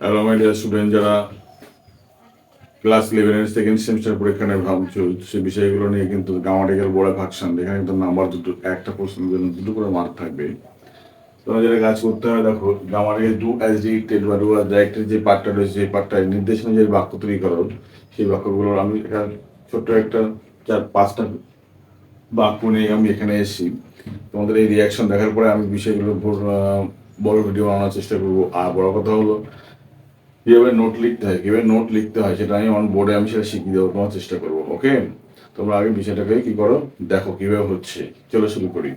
Hello my dear student যারা class ইলেভেনের second semester পরীক্ষা নিয়ে ভাবছ, সে বিষয়গুলো নিয়ে কিন্তু গ্রামাটিক্যাল বোর্ডে ফাংশন এখানে কিন্তু নাম্বার দুটো, একটা প্রশ্নের জন্য দুটো করে মার্ক থাকবে। তোমরা যেটা কাজ করতে হবে দেখো গ্রামাটিক্যাল ডু অ্যাজ ডিটেড বা ডু ডাইরেক্টের যে পার্টটা রয়েছে, সেই পার্টটায় নির্দেশ অনুযায়ী বাক্য তৈরি করো। সেই বাক্যগুলো আমি এখানে ছোট্ট একটা চার, পাঁচটা বাক্য নিয়ে আমি এখানে এসেছি। তোমাদের এই রিয়াকশন দেখার পরে আমি বিষয়গুলোর উপর বড় ভিডিও বানানোর চেষ্টা করব। আর বড় কথা হলো কীভাবে নোট লিখতে হয়। কীভাবে নোট লিখতে হয়। সেটা আমি অন বোর্ডে আমি সেটা শিখিয়ে দেবো, তোমার চেষ্টা করব ওকে তোমরা আগে বিষয়টাকে কি করো? দেখো কীভাবে হচ্ছে। চলো শুরু করি।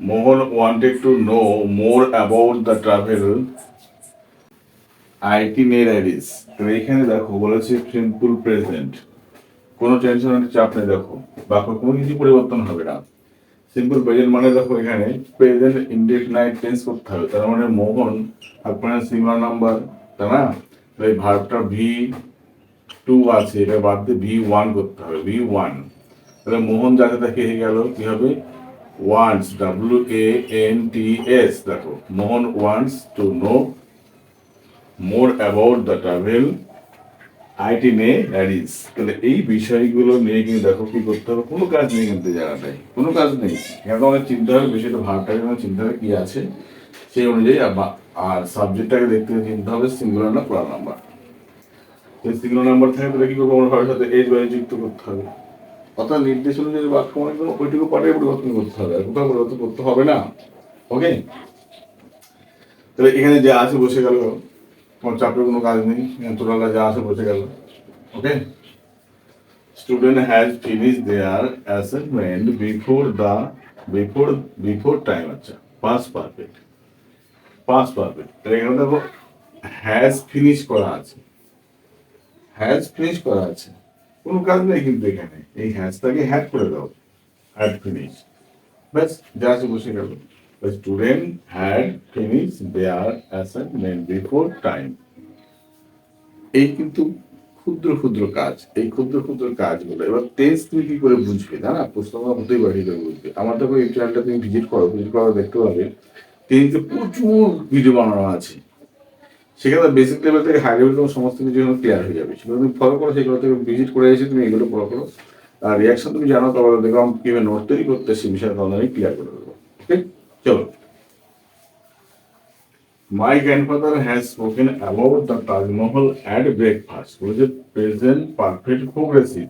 Mohan wanted to know more about the travel itineraries এখানে দেখো, বলেছে সিম্পল প্রেজেন্ট কোনো টেনশন চাপ নেই, দেখো। বাক্য কোনো কিছু পরিবর্তন হবে না। সিম্পল প্রেজেন্ট মানে দেখো এখানে প্রেজেন্ট ইনডেফিনাইট টেন্স করতে হবে। তার মানে মোহন, আপনার সিঙ্গল নাম্বার তাই না? তো এই ভার্বটা ভি টু আছে, এটা বাদ দিয়ে ভি ওয়ান করতে হবে ভি ওয়ান তাহলে মোহন যাকে দেখে হয়ে গেল, কি হবে? Wants W A N T S দেখো। Mohan wants to know more about the travel itineraries তাহলে এই বিষয়গুলো নিয়ে কিন্তু দেখো কি করতে হবে, কোনো কাজ নেই কিন্তু জায়গাটায় কোনো কাজ নেই। এখানে আমাদের চিন্তা হবে, বিষয়টা ভাবটাকে চিন্তা হবে, কি আছে? সেই অনুযায়ী আর সাবজেক্টটাকে দেখতে চিন্তা হবে সিঙ্গুলার না প্লার নাম্বার এই সিঙ্গুলার নাম্বার থাকে তাহলে কি করব আমরা? ভাবের সাথে এইচ বাই যুক্ত করতে হবে। অর্থাৎ নির্দেশ অনুযায়ী বাক্য মনে ওইটুকু পাঠে পরিবর্তন করতে হবে, আর কোথাও পরিবর্তন করতে হবে না। ওকে তাহলে এখানে যা আছে বসে গেল। তোমার চাপের কোনো কাজ নেই। তোরা যা আছে বসে গেল। Okay student has finish their assignment before the before before time আচ্ছা পাস পারফেক্ট পাস পারফেক্ট তাহলে এখানে দেখো হ্যাজ ফিনিশ করা আছে। হ্যাজ ফিনিশ করা আছে। কোনো কাজ নেই কিন্তু এখানে। এই হ্যাজটাকে হ্যাড করে দাও। হ্যাড ফিনিশ ব্যাস, যা আছে বসে গেল। Student had finish their assignment before time এই কিন্তু ক্ষুদ্র ক্ষুদ্র কাজ, এই ক্ষুদ্র ক্ষুদ্র কাজগুলো। এবার টেন্স তুমি কি করে বুঝবে? না না, প্রশ্ন হতেই পারে করে বুঝবে। আমার দেখো এই চ্যানেলটা তুমি ভিজিট করো ভিজিট করো দেখতে পাবে টেন্সে প্রচুর ভিডিও বানানো আছে। সেখানে বেসিক লেভেল থেকে হাই লেভেল তোমার সমস্ত কিছু ক্লিয়ার হয়ে যাবে। সেগুলো তুমি ফলো করো, সেগুলো থেকে ভিজিট করে এসে তুমি এগুলো ফলো করো। আর রিয়াকশন তুমি জানো তাহলে দেখো কীভাবে নোট তৈরি করতে বিষয়ে তাহলে আমি ক্লিয়ার করে দেবো। চলো My grandfather has spoken about the Taj Mahal at breakfast. বলেছে প্রেজেন্ট পারফেক্ট প্রোগ্রেসিভ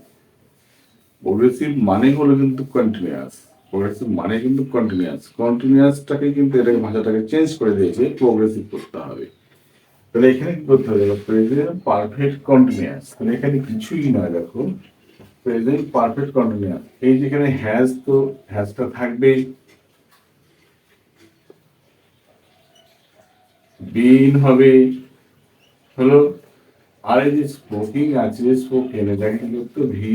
প্রোগ্রেসিভ মানে হলো কিন্তু কন্টিনিউয়াস প্রোগ্রেসিভ মানে কিন্তু কন্টিনিউয়াস কন্টিনিউয়াসটাকে কিন্তু এটাকে ভাষাটাকে চেঞ্জ করে দিয়েছে প্রোগ্রেসিভ করতে হবে। তাহলে এখানে কি করতে হবে? প্রেজেন্ট পারফেক্ট কন্টিনিউয়াস তাহলে এখানে কিছুই নয়, দেখো। প্রেজেন্ট পারফেক্ট কন্টিনিউয়াস এই যেখানে হ্যাজ তো হ্যাজটা থাকবেই। বিন হবে। হলো, আর যে স্পোকিং আছে স্পোকেন এটাকে কি করতে ভি,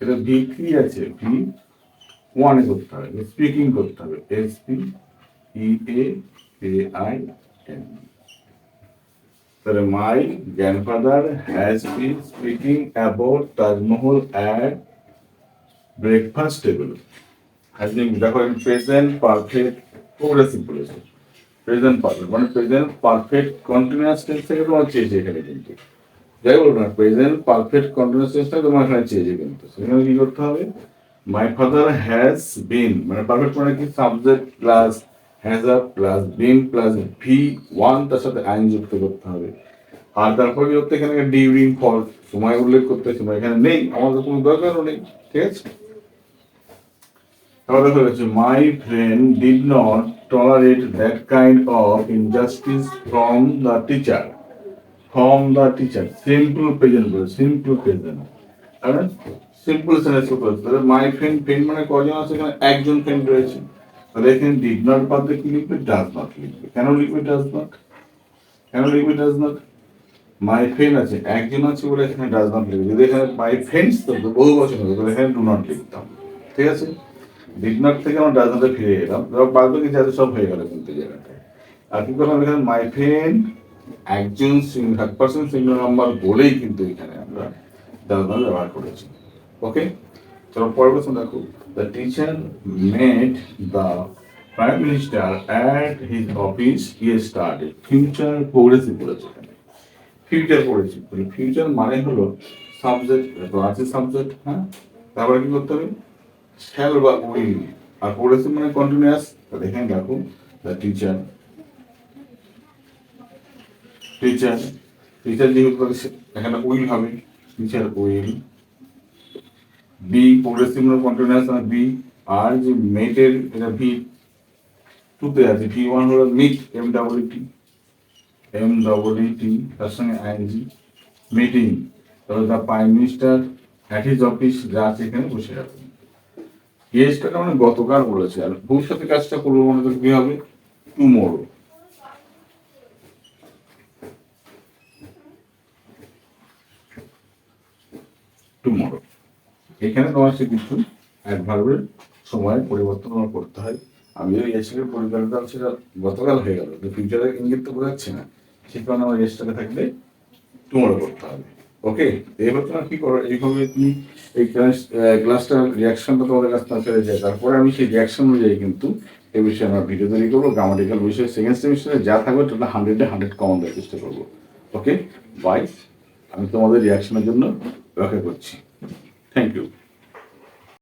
এটা থ্রি আছে, ভি ওয়ানে করতে হবে স্পিকিং করতে হবে S P E A A I N তাহলে my grandfather has been speaking about Taj Mahal at breakfast table has দেখো প্রেজেন্ট পারফেক্ট প্রোগ্রেসিভ বলেছে। প্রেজেন্ট পারফেক্ট মানে প্রেজেন্ট পারফেক্ট কন্টিনিউয়াস টেন্স থেকে তোমার চেয়েছে এখানে কিন্তু। যাই বলব না প্রেজেন্ট পারফেক্ট কন্টিনিউয়াস টেন্স থেকে তোমার এখানে চেয়েছে কিন্তু। সেখানে কি করতে হবে? মাই ফাদার হ্যাজ বিন মানে পারফেক্ট মানে কি? Subject plus has uh plus been plus V one তার সাথে আইন যুক্ত করতে হবে। আর তারপর কি করতে? এখানে ডিউরিং ফর সময় উল্লেখ করতে সময় এখানে নেই, আমাদের কোনো দরকারও নেই, ঠিক আছে? তাহলে দেখা my friend did not tolerate that kind of injustice from the teacher from the teacher simple present বলে সিম্পল প্রেজেন্ট সিম্পল সেন্টেন্স করতে মাই ফ্রেন্ড ফ্রেন্ড মানে কজন আছে এখানে? একজন ফ্রেন্ড রয়েছে। তাহলে এখানে ডিড নট বাদে কি লিখবে? ডাজ নট লিখবে। কেন লিখবে ডাজ নট কেন লিখবে ডাজ নট মাই ফ্রেন্ড আছে। একজন আছে বলে এখানে ডাজ নট লিখবে। যদি এখানে মাই ফ্রেন্ডস তো বহু বছর হতো তাহলে এখানে ডু নট লিখতাম। ঠিক আছে? ডিড থেকে আমরা ডাজ নটে ফিরে এলাম। এবার বাদ বাকি যাতে সব হয়ে গেল কিন্তু জায়গাটায় আর কি করলাম এখানে? মাই ফ্রেন্ড একজন থার্ড পার্সন সিঙ্গল নাম্বার বলেই কিন্তু এখানে আমরা ডাজ ব্যবহার করেছি। ওকে চলো পরের প্রশ্ন দেখো। The teacher made the prime minister at his office he started future progressive বলেছে এখানে। ফিউচার পড়েছি ফিউচার মানে হলো সাবজেক্ট আছে সাবজেক্ট হ্যাঁ? তারপরে কি করতে হবে? শ্যাল বা উইল আর পড়েছে মানে কন্টিনিউয়াস তাহলে দেখো দ্য টিচার টিচার টিচার যেহেতু এখানে উইল হবে। টিচার উইল বি প্রোগ্রেসিভ মানে কন্টিনিউয়াস মানে বি আর যে মেটের এটা ভি টুতে আছে ভি ওয়ান হলো meet M double T M double T তার সঙ্গে আইএনজি মিটিং তাহলে the prime minister at his office যা আছে এখানে বসে রাখবেন ইয়েসটাকে মানে গতকাল বলেছে। আর ভবিষ্যতে কাজটা করব মানে তো কি হবে? টুমোরো টুমোরো এখানে তোমার সে কিছু অ্যাডভার্বের সময় পরিবর্তন করতে হয়। আমি যদি ইয়েসটাকে পরিকল্পনা সেটা গতকাল হয়ে গেল। ফিউচারের ইঙ্গিত তো বোঝাচ্ছে না। সে কারণে আমার ইয়েসটাকে থাকলে টুমোরো করতে হবে। ওকে এবার তোমার কি করো? এইভাবে তুমি এই গ্লাসটার রিয়াকশনটা তোমাদের কাছে থেকে ফেলে যায় তারপরে আমি সেই রিয়াকশন অনুযায়ী কিন্তু এই বিষয়ে আমরা ভিডিও তৈরি করব গ্রামাটিক্যাল বিষয়ে। সেকেন্ড সেমিস্টারে যা থাকবে টোটাল হান্ড্রেডে হান্ড্রেড কমন দেওয়ার চেষ্টা করব। ওকে বাই আমি তোমাদের রিয়াকশনের জন্য অপেক্ষা করছি। Thank you